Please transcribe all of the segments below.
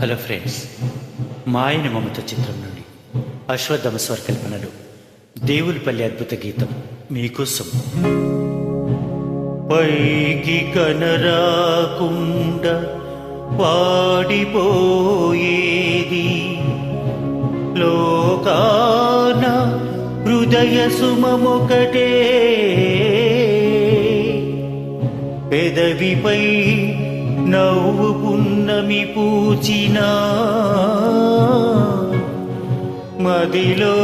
Hello friends మాయన మమత చిత్రం నుండి అశ్వత్థమ స్వర్కల్పనలు దేవులపల్లి అద్భుత గీతం మీకోసం. పైకి కనరాకుండా పాడిపోయేది లోకాన హృదయ సుమమొకటే. పెదవిపై నవ్వు పున్నమి పూచినా మదిలో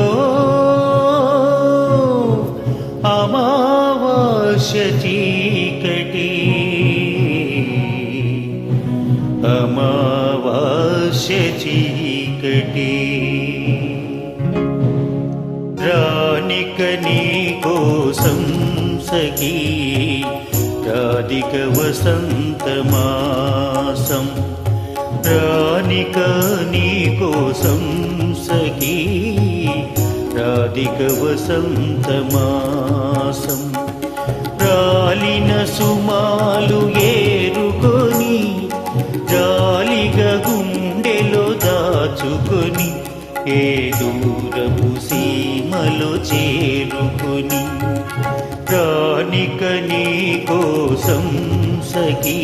అమావాస్య చీకటి. అమావాస్య చీకటి. రాణిక నీ కోసం సఖీ రాధిక వసంత మాసం రానిక నీ కోసం సఖీ. రాధిక వసంత మాసం రాలిన సుమాలు ఏరుకొని జాలిగా గుండెలో దాచుకొని ఏ దూరపు సీమలో చేరుకొని. రానిక నీ కోసం సఖీ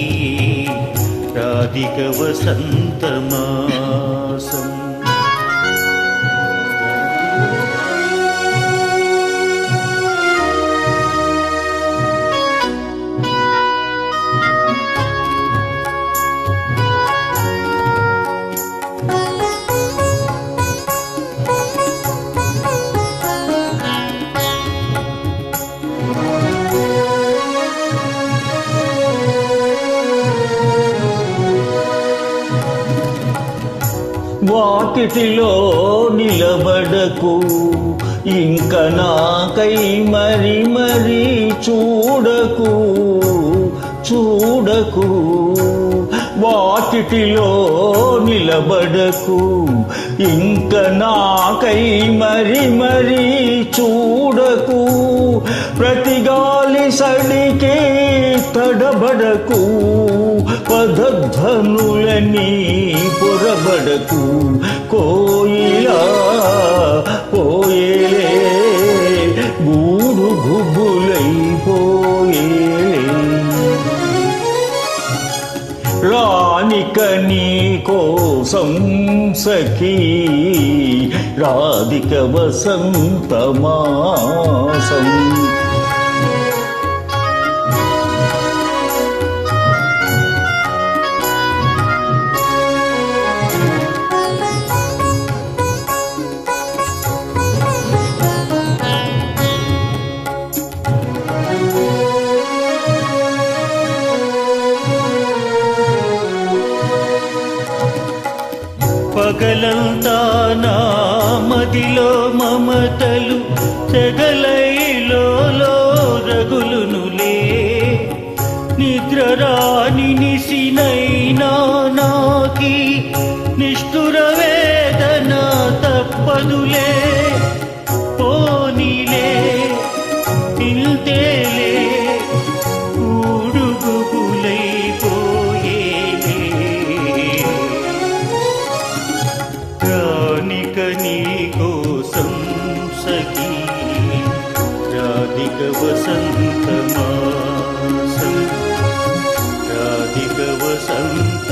రాధిక వసంతమాసం వాకిటిలో నిలబడకు. ఇంక నాకై మరి మరి చూడకు చూడకు. వాకిటిలో నిలబడకు ఇంక నాకై మరి మరి చూడకు. ప్రతిగాలి సడికి తడబడకు. పదధ్వనులని పొరబడకు కోయిలా పోయేలే గూడు గుబులైపోయే రానిక నీ కోసం సఖీ రాధిక వసంతమాసం పగలంతా నా మదిలో మమతలు తెగలైలో రగులునులే నిద్ర రాని నిసినైనా నాకి నిష్ఠుర వేదన తప్పదులే. राधिकवसन्तमासं राधिकवसन्त